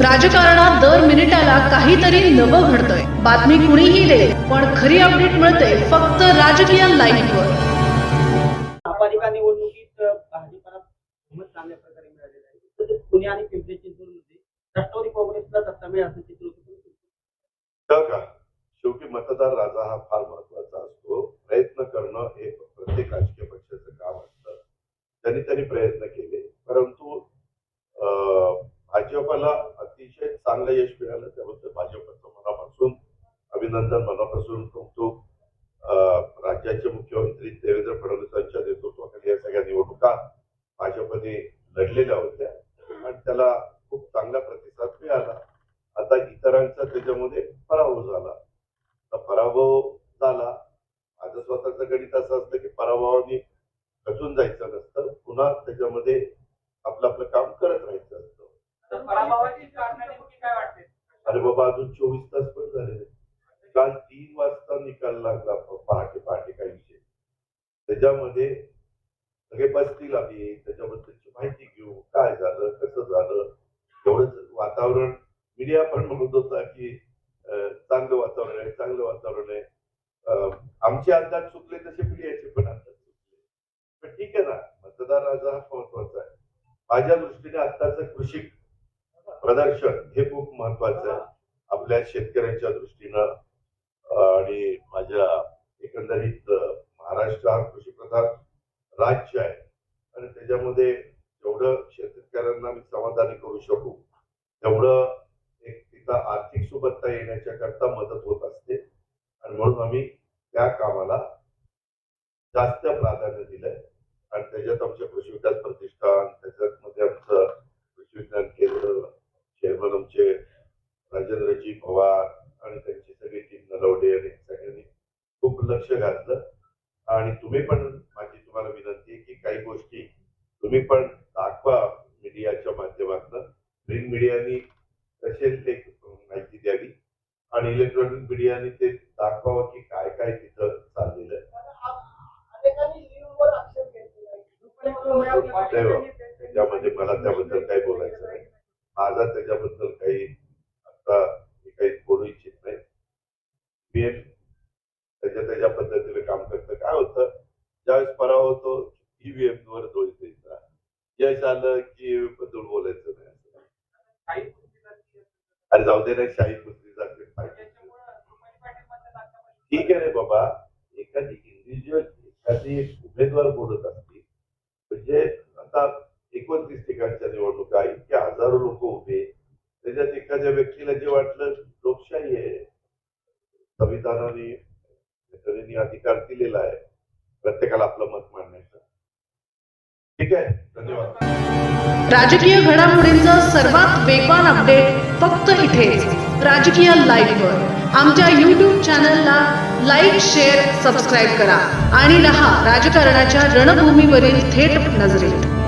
राजकारणात दर मिनिटाला काहीतरी नवं घडतंय. बातमी कुणीही दे पण खरी अपडेट मिळते फक्त राजकीय लाईव्हवर महापालिका निवडणुकीत भाजपला बहुमत चांगल्या प्रकारे मिळालेलं आहे. तसेच पुणे आणि पिंपरी चिंचवडमध्ये राष्ट्रवादी काँग्रेसला सत्ता मिळेल असं चित्र होतं. का? शेवटी मतदार राजा हा फार महत्त्वाचा असतो. प्रयत्न करणं हे प्रत्येक राजकीय पक्षाचं काम असतं. त्यांनी त्यांनी प्रयत्न केले. परंतु अं, भाजपला अतिशय चांगलं यश मिळालं त्याबद्दल भाजपचं मनापासून अभिनंदन मनापासून कौतुक. राज्याचे मुख्यमंत्री देवेंद्र फडणवीसांच्या नेतृत्वाखाली या सगळ्या निवडणुका भाजपने लढलेल्या होत्या. आणि त्याला खूप चांगला प्रतिसाद मिळाला. आता इतरांचा त्याच्यामध्ये पराभव झाला. तर पराभव झाला. माझं स्वतःचं गणित असं असतं की पराभवाने खचून जायचं नसतं. पुन्हा त्याच्यामध्ये आपलं आपलं काम करत राहायचं असतं. अरे बाबा अजून चोवीस तास पण झाले. काल तीन वाजता निकाल लागला पहाटे पहाटे काही विषय. त्याच्यामध्ये सगळे बसतील आम्ही त्याच्याबद्दलची माहिती घेऊ काय झालं कसं झालं? एवढंच वातावरण मीडिया पण म्हणत होता की चांगलं वातावरण आहे चांगलं वातावरण आहे. आमचे अंदाज चुकले तसे मीडियाचे पण अंदाज चुकले. पण ठीक आहे ना मतदार राजा हा महत्त्वाचा आहे. माझ्या दृष्टीने आत्ताचं कृषी प्रदर्शन हे खूप महत्वाचं आहे. आपल्या शेतकऱ्यांच्या दृष्टीनं आणि माझ्या एकंदरीत महाराष्ट्र हा कृषीप्रधान राज्य आहे. आणि त्याच्यामध्ये जेवढं शेतकऱ्यांना मी समाधानी करू शकू तेवढं एक तिथं आर्थिक सुबत्ता येण्याच्या करता मदत होत असते. आणि म्हणून आम्ही त्या कामाला जास्त प्राधान्य दिलंय. आणि त्याच्यात आमच्या कृषी विकास प्रतिष्ठान त्याच्यात मध्ये आमचं कृषी विज्ञान केंद्र चेअरमन आमचे राजेंद्रजी पवार आणि त्यांची सगळी टीम नलवडे आणि सगळ्यांनी खूप लक्ष घातलं. आणि तुम्ही पण माझी तुम्हाला विनंती आहे की काही गोष्टी तुम्ही पण दाखवा मीडियाच्या माध्यमातून. प्रिंट मीडियानी तसेच एक माहिती द्यावी. आणि इलेक्ट्रॉनिक मीडियाने ते दाखवावं की काय काय तिथं चाललेलं आहे. नाही. बा. त्याच्यामध्ये मला त्याबद्दल काही बोलायचं नाही. माझा त्याच्याबद्दल काही आता मी काही बोलू इच्छित नाही मी एक त्याच्या त्याच्या पद्धतीने काम करतं. काय होतं? ज्यावेळेस पराभव होतो ईव्हीएम वर दोष द्यायचा यश आलं की बद्दल बोलायचं नाही अरे जाऊ दे ना शाही कुस्ती जाते पाहिजे ठीक आहे रे बाबा. एखादी इंडिव्हिज्युअल एखादी उमेदवार बोलत असतील म्हणजे आता एकोणतीस ठिकाणच्या निवडणुका इतके हजारो लोक उभे त्याच्यात एखाद्या व्यक्तीला जे वाटलं लोकशाही आहे. संविधानाने शेतकऱ्यांनी अधिकार दिलेला आहे प्रत्येकाला आपलं मत मांडण्याचा. ठीक आहे? धन्यवाद. राजकीय घडामोडींचं सर्वात वेगवान अपडेट फक्त इथेच राजकीय लाईव्हवर आमच्या यूट्यूब चॅनलला लाईक शेअर सबस्क्राईब करा. आणि रहा राजकारणाच्या रणभूमीवरील थेट नजरेत.